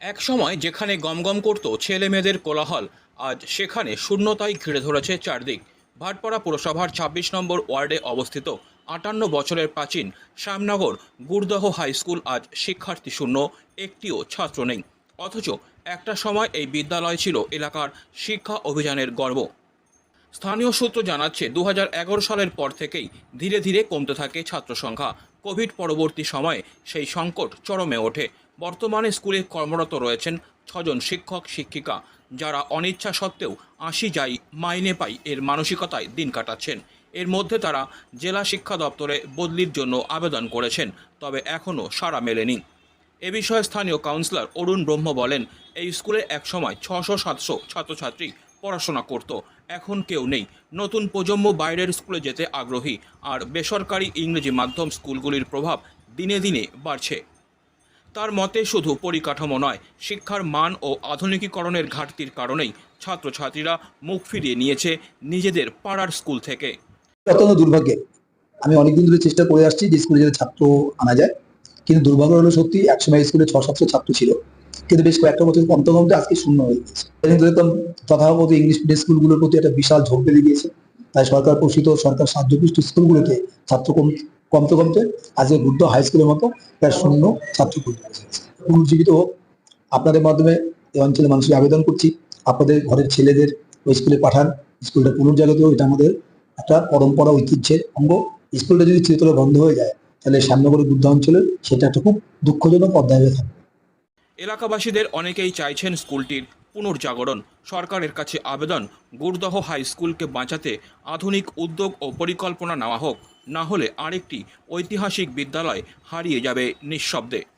এক সময় যেখানে গমগম করত ছেলে মেয়েদের কোলাহল, আজ সেখানে শূন্যতাই ঘিরে ধরেছে চারদিক। ভাটপাড়া পুরসভার ২৬ নম্বর ওয়ার্ডে অবস্থিত আটান্ন বছরের প্রাচীন শ্যামনগর গুরদহ হাই স্কুল আজ শিক্ষার্থী শূন্য, একটিও ছাত্র নেই। অথচ একটা সময় এই বিদ্যালয় ছিল এলাকার শিক্ষা অভিযানের গর্ব। স্থানীয় সূত্র জানাচ্ছে দু হাজার এগারো সালের পর থেকেই ধীরে ধীরে কমতে থাকে ছাত্র সংখ্যা। কোভিড পরবর্তী সময়ে সেই সংকট চরমে ওঠে। বর্তমানে স্কুলে কর্মরত রয়েছেন ছজন শিক্ষক, শিক্ষিকা, যারা অনিচ্ছা সত্ত্বেও আশি যাই মাইনে পাই এর মানসিকতায় দিন কাটাচ্ছেন। এর মধ্যে তারা জেলা শিক্ষা দপ্তরে বদলির জন্য আবেদন করেছেন, তবে এখনও সাড়া মেলেনি। এ বিষয়ে স্থানীয় কাউন্সিলর অরুণ ব্রহ্ম বলেন, এই স্কুলে একসময় ছশো সাতশো ছাত্রছাত্রী পড়াশোনা করত। এখন কেউ নেই। নতুন প্রজন্ম বাইরের স্কুলে যেতে আগ্রহী। আর বেসরকারি ইংরেজি মাধ্যম স্কুলগুলির প্রভাব দিনে দিনে বাড়ছে। তার মতে শুধু পরিকাঠামো নয়, শিক্ষার মান ও আধুনিকীকরণের ঘাটতির কারণেই ছাত্রছাত্রীরা মুখ ফিরিয়ে নিয়েছে নিজেদের পাড়ার স্কুল থেকে। অত্যন্ত আমি অনেকদিন ধরে চেষ্টা করে আসছি যে স্কুলে যাতে ছাত্র আনা যায়। কিন্তু দুর্ভাগ্য হলো সত্যি একসময় স্কুলে ছ সাতশো ছাত্র ছিল। কিন্তু বেশ কয়েকটা বছর কমতে কমতে আজকে শূন্য হয়ে গেছে তথাগত ইংলিশ মিডিয়াম স্কুলগুলোর প্রতি একটা বিশাল ঝোঁক বেড়ে গিয়েছে। তাই সরকার পোষিত সরকার সাহায্যপুষ্ট স্কুলগুলোতে ছাত্র কমতে কমতে আজকে বুদ্ধ হাই স্কুলের মতো প্রায় শূন্য ছাত্র পুনর্জীবিত হোক, আপনাদের মাধ্যমে এই অঞ্চলের মানুষকে আবেদন করছি, আপনাদের ঘরের ছেলেদের ওই স্কুলে পাঠান স্কুলটা পুনর্জাগত এটা আমাদের একটা পরম্পরা, ঐতিহ্যের অঙ্গ। স্কুলটা যদি চিরতরে বন্ধ হয়ে যায়, তাহলে শ্যামনগরের বুদ্ধ অঞ্চলে সেটা একটা খুব দুঃখজনক অধ্যায় হয়ে থাকবে। এলাকাবাসীদের অনেকেই চাইছেন স্কুলটির পুনর্জাগরণ। সরকারের কাছে আবেদন, গুরদহ হাই স্কুলকে বাঁচাতে আধুনিক উদ্যোগ ও পরিকল্পনা নেওয়া হোক। না হলে আরেকটি ঐতিহাসিক বিদ্যালয় হারিয়ে যাবে নিঃশব্দে।